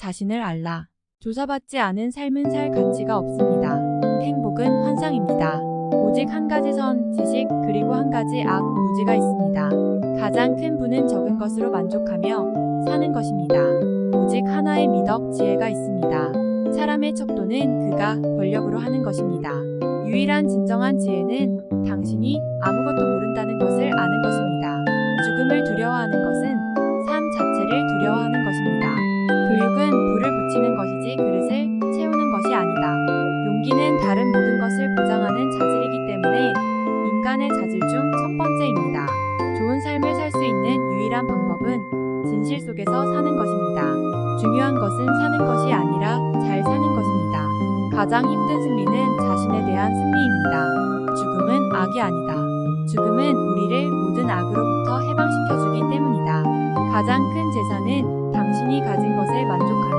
자신을 알라. 조사받지 않은 삶은 살 가치가 없습니다. 행복은 환상입니다. 오직 한 가지 선, 지식, 그리고 한 가지 악, 무지가 있습니다. 가장 큰 부는 적은 것으로 만족하며 사는 것입니다. 오직 하나의 미덕, 지혜가 있습니다. 사람의 척도는 그가 권력으로 하는 것입니다. 유일한 진정한 지혜는 당신이 아무것도 모른다는 것을 아는 것입니다. 용기는 다른 모든 것을 보장하는 자질이기 때문에 인간의 자질 중 첫 번째입니다. 좋은 삶을 살 수 있는 유일한 방법은 진실 속에서 사는 것입니다. 중요한 것은 사는 것이 아니라 잘 사는 것입니다. 가장 힘든 승리는 자신에 대한 승리입니다. 죽음은 악이 아니다. 죽음은 우리를 모든 악으로부터 해방시켜주기 때문이다. 가장 큰 재산은 당신이 가진 것에 만족하며 사는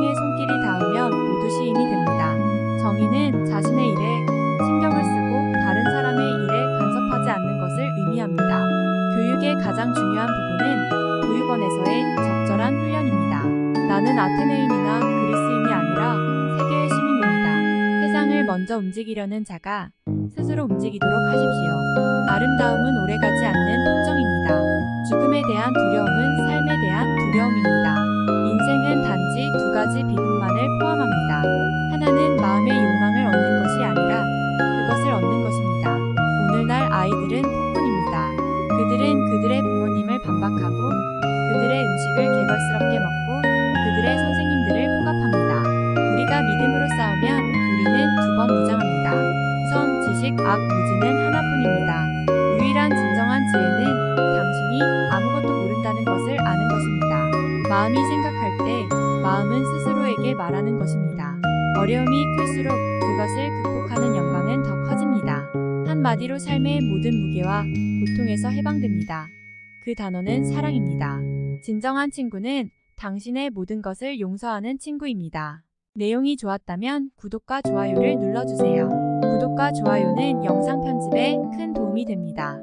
사랑의 손길이 닿으면 모두 시인이 됩니다. 정의는 자신의 일에 신경을 쓰고 다른 사람의 일에 간섭하지 않는 것을 의미합니다. 교육의 가장 중요한 부분은 보육원에서의 적절한 훈련입니다. 나는 아테네인이나 그리스인이 아니라 세계의 시민입니다. 세상을 먼저 움직이려는 자가 스스로 움직이도록 하십시오. 아름다움은 오래가지 않는 통정입니다. 죽음에 대한 두려움은 삶에 대한 두려움입니다. 가지 비극만을 포함합니다. 하나는 마음의 욕망을 얻는 것이 아니라 그것을 얻는 것입니다. 오늘날 아이들은 폭군입니다. 그들은 그들의 부모님을 반박하고 그들의 음식을 개걸스럽게 먹고 그들의 선생님들을 포갑합니다. 우리가 믿음으로 싸우면 우리는 두 번 무장합니다. 선, 지식, 악, 무지는 하나뿐입니다. 유일한 진정한 지혜는 당신이 아무것도 모른다는 것을 아는 것입니다. 마음이 생각할 때 마음은 스스로에게 말하는 것입니다. 어려움이 클수록 그것을 극복하는 영광은 더 커집니다. 한마디로 삶의 모든 무게와 고통에서 해방됩니다. 그 단어는 사랑입니다. 진정한 친구는 당신의 모든 것을 용서하는 친구입니다. 내용이 좋았다면 구독과 좋아요를 눌러주세요. 구독과 좋아요는 영상 편집에 큰 도움이 됩니다.